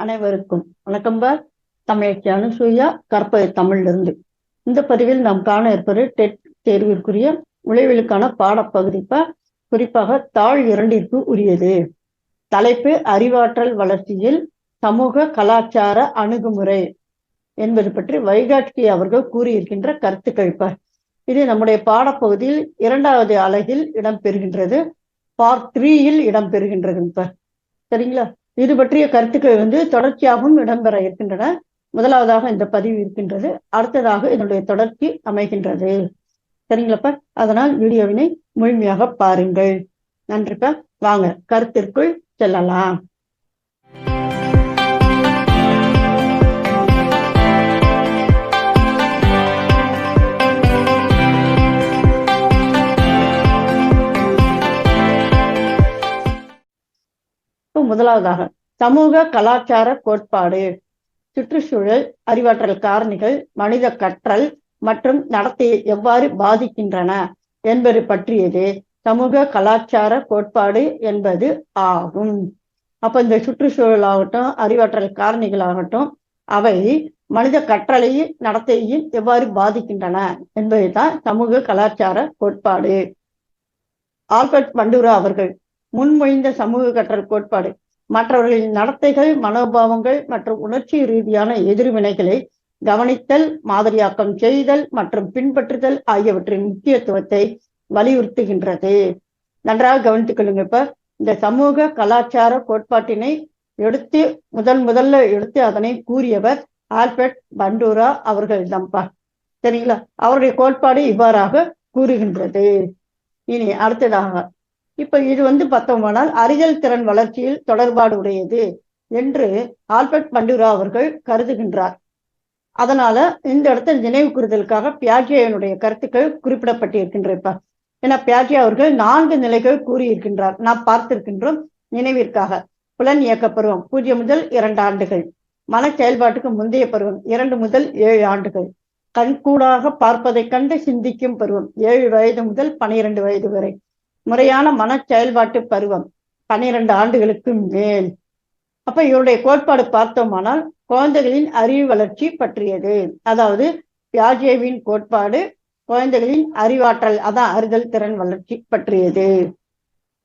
அனைவருக்கும் வணக்கம் பார் தமிழச்சி அனுசூயா கற்பது தமிழ்ல இருந்து இந்த பதிவில் நாம் காண இருப்பது டெட் தேர்விற்குரிய விளைவுகளுக்கான பாடப்பகுதிப்ப குறிப்பாக தாழ் இரண்டிற்கு உரியது. தலைப்பு அறிவாற்றல் வளர்ச்சியில் சமூக கலாச்சார அணுகுமுறை என்பது பற்றி வைகாட்சி அவர்கள் கூறியிருக்கின்ற கருத்துக்கள் இப்ப இது நம்முடைய பாடப்பகுதியில் இரண்டாவது அலகில் இடம்பெறுகின்றது. பார்ட் த்ரீயில் இடம்பெறுகின்றது சரிங்களா? இது பற்றிய கருத்துக்கள் வந்து தொடர்ச்சியாகவும் இடம்பெற இருக்கின்றன. முதலாவதாக இந்த பதிவு இருக்கின்றது. அடுத்ததாக இதனுடைய தொடர்ச்சி அமைகின்றது. சரிங்களாப்பா அதனால் வீடியோவினை முழுமையாக பாருங்கள். நன்றிப்பா வாங்க கருத்திற்குள் செல்லலாம். முதலாவதாக சமூக கலாச்சார கோட்பாடு சுற்றுச்சூழல் அறிவாற்றல் காரணிகள் மனித கற்றல் மற்றும் நடத்தையை எவ்வாறு பாதிக்கின்றன என்பது பற்றியது. சமூக கலாச்சார கோட்பாடு என்பது ஆகும். அப்ப இந்த சுற்றுச்சூழல் ஆகட்டும் அறிவாற்றல் காரணிகள் ஆகட்டும் அவை மனித கற்றலையும் நடத்தையையும் எவ்வாறு பாதிக்கின்றன என்பதுதான் சமூக கலாச்சார கோட்பாடு. ஆல்பர்ட் பண்டூரா அவர்கள் முன்மொழிந்த சமூக கற்றல் கோட்பாடு மற்றவர்களின் நடத்தைகள் மனோபாவங்கள் மற்றும் உணர்ச்சி ரீதியான எதிர்வினைகளை கவனித்தல் மாதிரியாக்கம் செய்தல் மற்றும் பின்பற்றுதல் ஆகியவற்றின் முக்கியத்துவத்தை வலியுறுத்துகின்றது. நன்றாக கவனித்துக் கொள்ளுங்க இப்ப. இந்த சமூக கலாச்சார கோட்பாட்டினை எடுத்து முதல் முதல்ல எடுத்து அதனை கூறியவர் ஆல்பர்ட் பண்டூரா அவர்கள் தம்பா சரிங்களா? அவருடைய கோட்பாடு இவ்வாறாக கூறுகின்றது. இனி அடுத்ததாக இப்ப இது வந்து பார்த்தோமானால் அறிதல் திறன் வளர்ச்சியில் தொடர்பாடு உடையது என்று ஆல்பர்ட் பண்டூரா அவர்கள் கருதுகின்றார். அதனால இந்த இடத்துல நினைவு கூறுதலுக்காக பியாஜியனுடைய கருத்துக்கள் குறிப்பிடப்பட்டிருக்கின்றப்ப ஏன்னா பியாஜி அவர்கள் நான்கு நிலைகள் கூறியிருக்கின்றார். நாம் பார்த்திருக்கின்றோம் நினைவிற்காக. புலன் இயக்க பருவம் பூஜ்ஜியம் முதல் இரண்டு ஆண்டுகள். மன செயல்பாட்டுக்கு முந்தைய பருவம் இரண்டு முதல் ஏழு ஆண்டுகள். கண்கூடாக பார்ப்பதை கண்டு சிந்திக்கும் பருவம் ஏழு வயது முதல் பனிரெண்டு வயது வரை. முறையான மன செயல்பாட்டு பருவம் பன்னிரண்டு ஆண்டுகளுக்கு மேல். அப்ப இவருடைய கோட்பாடு பார்த்தோமானால் குழந்தைகளின் அறிவு வளர்ச்சி பற்றியது. அதாவது பியாஜேவின் கோட்பாடு குழந்தைகளின் அறிவாற்றல் அதான் அறிதல் திறன் வளர்ச்சி பற்றியது.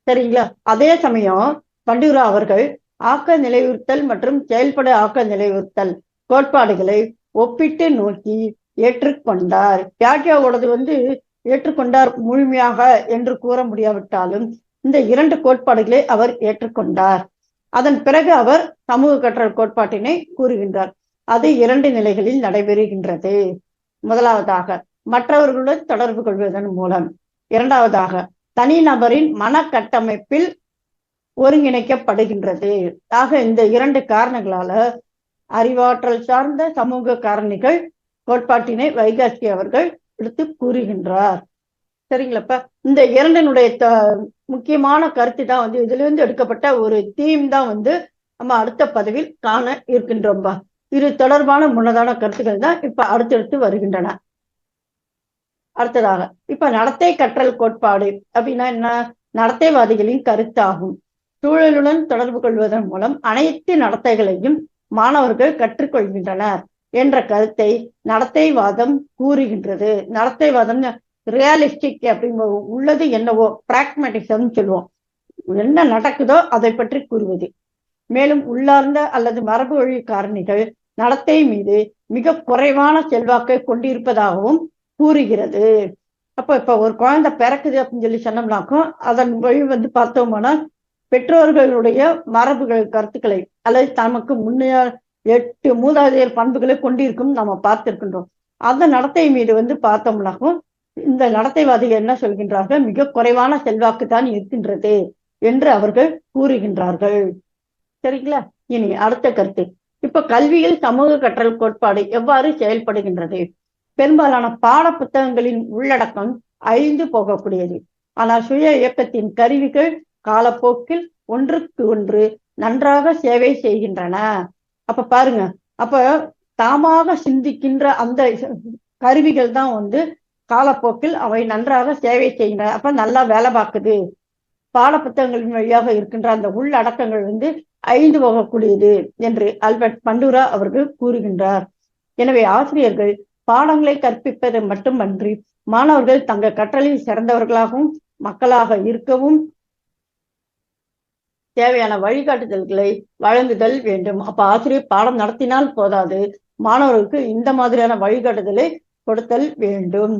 சரிங்களா? அதே சமயம் பண்டூரா அவர்கள் ஆக்க நிலையுறுத்தல் மற்றும் செயல்பட ஆக்க நிலையுறுத்தல் கோட்பாடுகளை ஒப்பிட்டு நோக்கி ஏற்றுக்கொண்டார். பியாஜியாவோடது வந்து ஏற்றுக்கொண்டார் முழுமையாக என்று கூற முடியாவிட்டாலும் இந்த இரண்டு கோட்பாடுகளை அவர் ஏற்றுக்கொண்டார். அதன் பிறகு அவர் சமூக கற்றல் கோட்பாட்டினை கூறுகின்றார். அது இரண்டு நிலைகளில் நடைபெறுகின்றது. முதலாவதாக மற்றவர்களுடன் தொடர்பு கொள்வதன் மூலம். இரண்டாவதாக தனிநபரின் மன கட்டமைப்பில் ஒருங்கிணைக்கப்படுகின்றது. ஆக இந்த இரண்டு காரணங்களால அறிவாற்றல் சார்ந்த சமூக காரணிகள் கோட்பாட்டினை வைகாசி அவர்கள் எடுத்து கூறுகின்றார். சரிங்களப்ப? இந்த இரண்டனுடைய த முக்கியமான கருத்து தான் வந்து இதுல இருந்து எடுக்கப்பட்ட ஒரு தீம் தான் வந்து நம்ம அடுத்த பதவியில் காண இருக்கின்றோம்பா. இது தொடர்பான முன்னதான கருத்துக்கள் தான் இப்ப அடுத்தடுத்து வருகின்றன. அடுத்ததாக இப்ப நடத்தை கற்றல் கோட்பாடு அப்படின்னா என்ன? நடத்தைவாதிகளின் கருத்தாகும். சூழலுடன் தொடர்பு கொள்வதன் மூலம் அனைத்து நடத்தைகளையும் மாணவர்கள் கற்றுக்கொள்கின்றனர். என்ற கருத்தை நடத்தைவாதம் கூறுகின்றது. நடத்தைவாதம் ரியாலிஸ்டிக் அப்படிங்கிற உள்ளது என்னவோ பிராக்மேட்டிசம் சொல்லுவோம். என்ன நடக்குதோ அதை பற்றி கூறுவது. மேலும் உள்ளார்ந்த அல்லது மரபு வழி காரணிகள் நடத்தை மீது மிக குறைவான செல்வாக்கை கொண்டிருப்பதாகவும் கூறுகிறது. அப்ப இப்ப ஒரு குழந்தை பிறக்குது அப்படின்னு சொல்லி சொன்னோம்னாக்கும் அதன் வழி வந்து பார்த்தோம்னா பெற்றோர்களுடைய மரபுகள் கருத்துக்களை அல்லது தமக்கு முன்னைய எட்டு மூதாதையர் பண்புகளை கொண்டிருக்கும் நம்ம பார்த்திருக்கின்றோம். அந்த நடத்தை மீது வந்து பார்த்தோம்னாக்கும் இந்த நடத்தைவாதிகள் என்ன சொல்கின்றார்கள்? மிக குறைவான செல்வாக்கு தான் இருக்கின்றது என்று அவர்கள் கூறுகின்றார்கள். சரிங்களா? இனி அடுத்த கருத்து. இப்ப கல்வியில் சமூக கற்றல் கோட்பாடு எவ்வாறு செயல்படுகின்றது? பெரும்பாலான பாட புத்தகங்களின் உள்ளடக்கம் அழிந்து போகக்கூடியது. ஆனால் சுய இயக்கத்தின் கருவிகள் காலப்போக்கில் ஒன்றுக்கு ஒன்று நன்றாக சேவை செய்கின்றன. அப்ப பாருங்க. அப்ப தாமாக சிந்திக்கின்ற அந்த கருவிகள் தான் வந்து காலப்போக்கில் அவை நன்றாக சேவை செய்கின்றன. அப்ப நல்லா வேலை பார்க்குது. பாடப்புத்தகங்களின் வழியாக இருக்கின்ற அந்த உள்ளடக்கங்கள் வந்து ஐந்து வகக்கூடியது என்று அல்பர்ட் பண்டூரா அவர்கள் கூறுகின்றார். எனவே ஆசிரியர்கள் பாடங்களை கற்பிப்பது மட்டுமன்றி மாணவர்கள் தங்கள் கற்றலில் சிறந்தவர்களாகவும் மக்களாக இருக்கவும் தேவையான வழிகாட்டுதல்களை வழங்குதல் வேண்டும். அப்ப ஆசிரியர் பாடம் நடத்தினால் போதாது. மாணவர்களுக்கு இந்த மாதிரியான வழிகாட்டுதலை கொடுத்தல் வேண்டும்.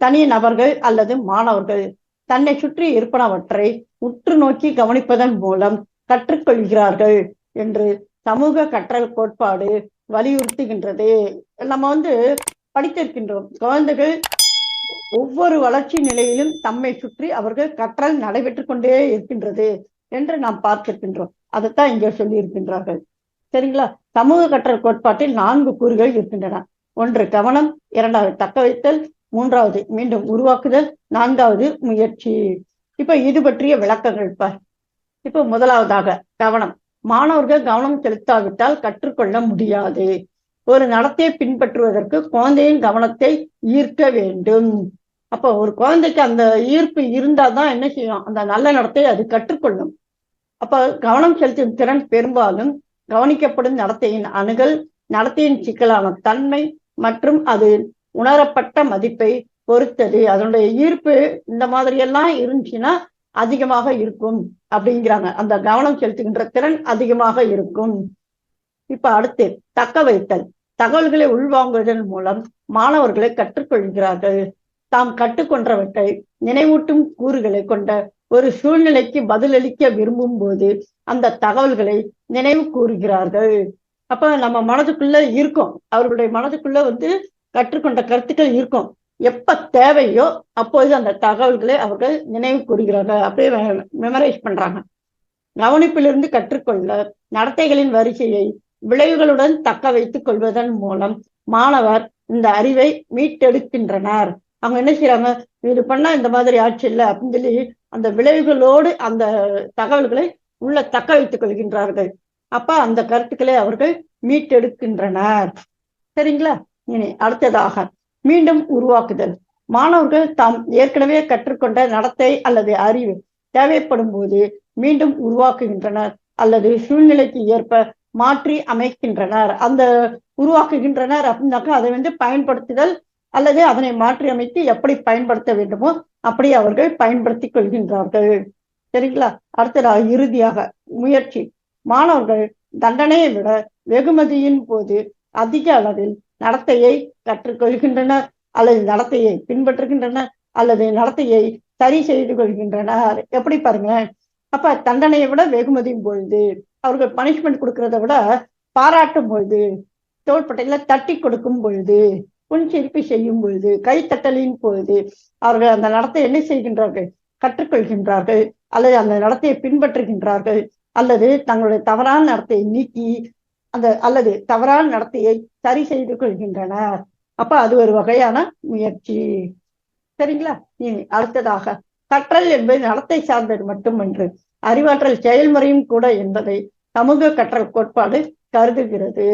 தனி நபர்கள் அல்லது மாணவர்கள் தன்னை சுற்றி இருப்பனவற்றை உற்று நோக்கி கவனிப்பதன் மூலம் கற்றுக்கொள்கிறார்கள் என்று சமூக கற்றல் கோட்பாடு வலியுறுத்துகின்றது. நம்ம வந்து படித்திருக்கின்றோம். குழந்தைகள் ஒவ்வொரு வளர்ச்சி நிலையிலும் தம்மை சுற்றி அவர்கள் கற்றல் நடைபெற்றுக் கொண்டே இருக்கின்றது. என்று நாம் பார்த்திருக்கின்றோம். அதைத்தான் இங்கே சொல்லி இருக்கின்றார்கள் சரிங்களா? சமூக கற்றல் கோட்பாட்டில் நான்கு கூறுகள் இருக்கின்றன. ஒன்று கவனம். இரண்டாவது தக்க வைத்தல். மூன்றாவது மீண்டும் உருவாக்குதல். நான்காவது முயற்சி. இப்ப இது பற்றிய விளக்கங்கள் இப்ப இப்ப முதலாவதாக கவனம். மாணவர்கள் கவனம் செலுத்தாவிட்டால் கற்றுக்கொள்ள முடியாது. ஒரு நடத்தையை பின்பற்றுவதற்கு குழந்தையின் கவனத்தை ஈர்க்க வேண்டும். அப்போ ஒரு குழந்தைக்கு அந்த ஈர்ப்பு இருந்தாதான் என்ன செய்யும்? அந்த நல்ல நடத்தையை அது கற்றுக்கொள்ளும். அப்ப கவனம் செலுத்தும் திறன் பெரும்பாலும் கவனிக்கப்படும் நடத்தையின் அணுகல் நடத்தையின் சிக்கலான தன்மை மற்றும் அது உணரப்பட்ட மதிப்பை பொறுத்தது. அதனுடைய ஈர்ப்பு இந்த மாதிரி எல்லாம் இருந்துச்சுன்னா அதிகமாக இருக்கும் அப்படிங்கிறாங்க. அந்த கவனம் செலுத்துகின்ற திறன் அதிகமாக இருக்கும். இப்ப அடுத்து தக்க வைத்தல். தகவல்களை உள்வாங்குவதன் மூலம் மாணவர்களை கற்றுக்கொள்கிறார்கள். தாம் கற்றுக்கொண்டவற்றை நினைவூட்டும் கூறுகளை கொண்ட ஒரு சூழ்நிலைக்கு பதிலளிக்க விரும்பும் போது அந்த தகவல்களை நினைவு கூறுகிறார்கள். அப்ப நம்ம மனதுக்குள்ள இருக்கும். அவர்களுடைய மனதுக்குள்ள வந்து கற்றுக்கொண்ட கருத்துக்கள் இருக்கும். எப்ப தேவையோ அப்போது அந்த தகவல்களை அவர்கள் நினைவு கூறுகிறார்கள். அப்படியே மெமரைஸ் பண்றாங்க. கவனிப்பிலிருந்து கற்றுக்கொள்ள நடத்தைகளின் வரிசையை விளைவுகளுடன் தக்க வைத்துக் கொள்வதன் மூலம் மாணவர் இந்த அறிவை மீட்டெடுக்கின்றனர். அவங்க என்ன செய்யறாங்க இது பண்ணா இந்த மாதிரி ஆட்சி இல்லை அப்படின்னு சொல்லி அந்த விளைவுகளோடு அந்த தகவல்களை உள்ள தக்க வைத்துக் கொள்கின்றார்கள். அப்ப அந்த கருத்துக்களை அவர்கள் மீட்டெடுக்கின்றனர். சரிங்களா? இனி அடுத்ததாக மீண்டும் உருவாக்குதல். மாணவர்கள் தாம் ஏற்கனவே கற்றுக்கொண்ட நடத்தை அல்லது அறிவு தேவைப்படும் போது மீண்டும் உருவாக்குகின்றனர் அல்லது சூழ்நிலைக்கு ஏற்ப மாற்றி அமைக்கின்றனர். அந்த உருவாக்குகின்றனர் அப்படின்னாக்கா அதை வந்து பயன்படுத்துதல் அல்லது அதனை மாற்றி அமைத்து எப்படி பயன்படுத்த வேண்டுமோ அப்படி அவர்கள் பயன்படுத்திக் கொள்கின்றார்கள். சரிங்களா? அடுத்ததாக இறுதியாக முயற்சி. மாணவர்கள் தண்டனையை விட வெகுமதியின் போது அதிக அளவில் நடத்தையை கற்றுக்கொள்கின்றனர் அல்லது நடத்தையை பின்பற்றுகின்றனர் அல்லது நடத்தையை சரி செய்து கொள்கின்றனர். எப்படி பாருங்க? அப்ப தண்டனையை விட வெகுமதியும் பொழுது அவர்கள் பனிஷ்மெண்ட் கொடுக்கறத விட பாராட்டும் பொழுது தோள்பட்டையில தட்டி கொடுக்கும் பொழுது புன்சிரிப்பு செய்யும் பொழுது கைத்தட்டலின் பொழுது அவர்கள் அந்த நடத்தை என்ன செய்கின்றார்கள்? கற்றுக்கொள்கின்றார்கள் அல்லது அந்த நடத்தையை பின்பற்றுகின்றார்கள் அல்லது தங்களுடைய தவறான நடத்தையை நீக்கி அந்த அல்லது தவறான நடத்தையை சரி செய்து கொள்கின்றனர். அப்ப அது ஒரு வகையான முயற்சி. சரிங்களா? இனி அடுத்ததாக கற்றல் என்பது நடத்தை சார்ந்தது மட்டுமன்று அறிவாற்றல் செயல்முறையும் கூட என்பதை சமூக கற்றல் கோட்பாடு கருதுகிறது.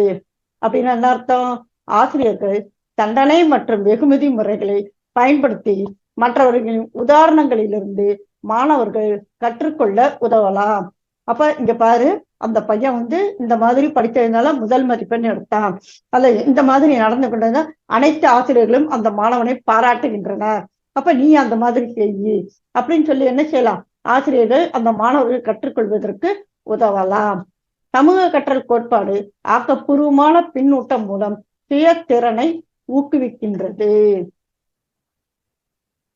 அப்படின்னு என்ன அர்த்தம்? ஆசிரியர்கள் தண்டனை மற்றும் வெகுமதி முறைகளை பயன்படுத்தி மற்றவர்களின் உதாரணங்களிலிருந்து மாணவர்கள் கற்றுக்கொள்ள உதவலாம். அப்ப இங்க பாரு அந்த பையன் வந்து இந்த மாதிரி படித்ததுனால முதல் மதிப்பெண் எடுத்தான். அல்ல இந்த மாதிரி நடந்து கொண்டதுனா அனைத்து ஆசிரியர்களும் அந்த மாணவனை பாராட்டுகின்றனர். அப்ப நீ அந்த மாதிரி செய்யி. அப்படின்னு சொல்லி என்ன செய்யலாம்? ஆசிரியர்கள் அந்த மாணவர்கள் கற்றுக்கொள்வதற்கு உதவலாம். சமூக கற்றல் கோட்பாடு ஆக்கப்பூர்வமான பின்னூட்டம் மூலம் சுய திறனை ஊக்குவிக்கின்றது.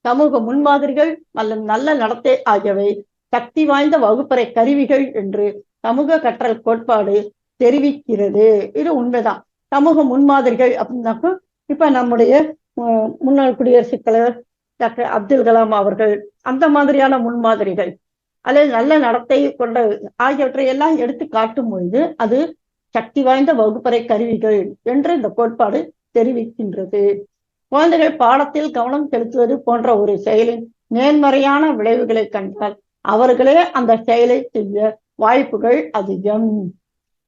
சமூக முன்மாதிரிகள் அல்லது நல்ல நடத்தை ஆகியவை சக்தி வாய்ந்த வகுப்பறை கருவிகள் என்று சமூக கற்றல் கோட்பாடு தெரிவிக்கிறது. இது உண்மைதான். சமூக முன்மாதிரிகள் அப்படின்னாக்கா இப்ப நம்முடைய முன்னாள் குடியரசுத் தலைவர் டாக்டர் அப்துல் கலாம் அவர்கள் அந்த மாதிரியான முன்மாதிரிகள் அல்லது நல்ல நடத்தை கொண்ட ஆகியவற்றை எல்லாம் எடுத்து காட்டும் பொழுது அது சக்தி வாய்ந்த வகுப்பறை கருவிகள் என்று இந்த கோட்பாடு தெரிவிக்கின்றது. குழந்தைகள் பாடத்தில் கவனம் செலுத்துவது போன்ற ஒரு செயலின் நேர்மறையான விளைவுகளை கண்டால் அவர்களே அந்த செயலை செய்ய வாய்ப்புகள் அதிகம்.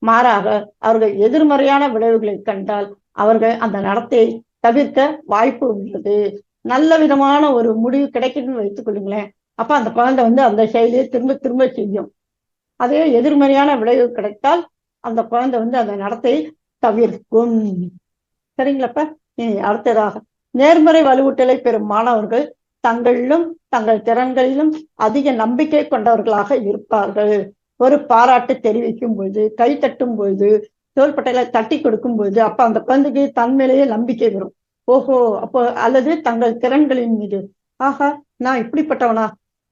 மாறாக அவர்கள் எதிர்மறையான விளைவுகளை கண்டால் அவர்கள் அந்த நடத்தையை தவிர்க்க வாய்ப்பு உள்ளது. நல்ல விதமான ஒரு முடிவு கிடைக்குதுன்னு வைத்துக் கொள்ளுங்களேன். அப்ப அந்த குழந்தை வந்து அந்த செயலியை திரும்ப திரும்ப செய்யும். அதே எதிர்மறையான விளைவு கிடைத்தால் அந்த குழந்தை வந்து அந்த நடத்தை தவிர்க்கும். சரிங்களாப்பா? இனி அடுத்ததாக. நேர்மறை வலுவூட்டலை பெறும் மாணவர்கள் தங்களிலும் தங்கள் திறன்களிலும் அதிக நம்பிக்கை கொண்டவர்களாக இருப்பார்கள். ஒரு பாராட்டு தெரிவிக்கும் பொழுது கை தட்டும் பொழுது தோள்பட்டையில தட்டி கொடுக்கும் பொழுது அப்ப அந்த குழந்தைக்கு தன் மேலேயே நம்பிக்கை வரும். ஓஹோ அப்போ அல்லது தங்கள் திறன்களின் மீது ஆஹா நான் இப்படிப்பட்டவனா?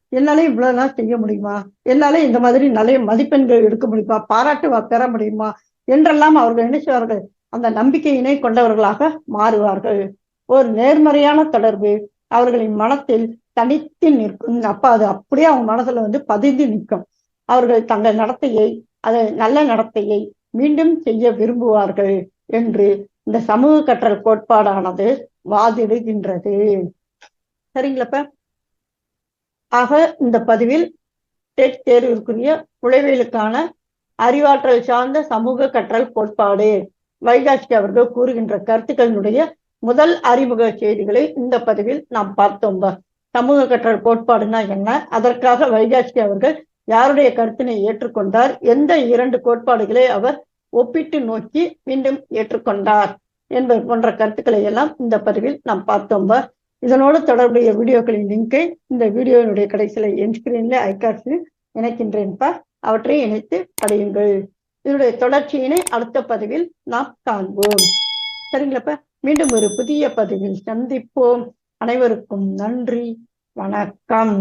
என்னாலே இவ்வளவுலாம் செய்ய முடியுமா? என்னாலே இந்த மாதிரி நல்ல மதிப்பெண்கள் எடுக்க முடியுமா? பாராட்டு வா- பெற முடியுமா? என்றெல்லாம் அவர்கள் நினைச்சவர்கள். அந்த நம்பிக்கையினை கொண்டவர்களாக மாறுவார்கள். ஒரு நேர்மறையான தொடர்பு அவர்களின் மனத்தில் தனித்து நிற்கும். அப்ப அது அப்படியே அவங்க மனசுல வந்து பதிந்து நிற்கும். அவர்கள் தங்கள் நடத்தையை அதை நல்ல நடத்தையை மீண்டும் செய்ய விரும்புவார்கள் என்று இந்த சமூக கற்றல் கோட்பாடானது வாதிடுகின்றது. சரிங்களப்ப? ஆக இந்த பதிவில் டெட் தேர்விற்குரிய உளவியலுக்கான அறிவாற்றல் சார்ந்த சமூக கற்றல் கோட்பாடு. வைகாஷ்கி அவர்கள் கூறுகின்ற கருத்துக்களினுடைய முதல் அறிமுக செய்திகளை இந்த பதிவில் நாம் பார்த்தோம். சமூக கற்றல் கோட்பாடுனா என்ன? அதற்காக வைகாசி அவர்கள் யாருடைய கருத்தினை ஏற்றுக்கொண்டார்? எந்த இரண்டு கோட்பாடுகளை அவர் ஒப்பிட்டு நோக்கி மீண்டும் ஏற்றுக்கொண்டார் என்பது போன்ற கருத்துக்களை எல்லாம் இந்த பதிவில் நாம் பார்த்தோம். இதனோடு தொடர்புடைய வீடியோக்களின் லிங்கை இந்த வீடியோவினுடைய கடைசியில என் ஸ்கிரீன்ல ஐகார்ட்ஸில் இணைக்கின்றேன்ப்பா அவற்றை இணைத்து அடையுங்கள் இதனுடைய தொடர்ச்சியினை அடுத்த பதிவில் நாம் காண்போம். சரிங்களாப்பா மீண்டும் ஒரு புதிய பதிவில் சந்திப்போம். அனைவருக்கும் நன்றி. வணக்கம்.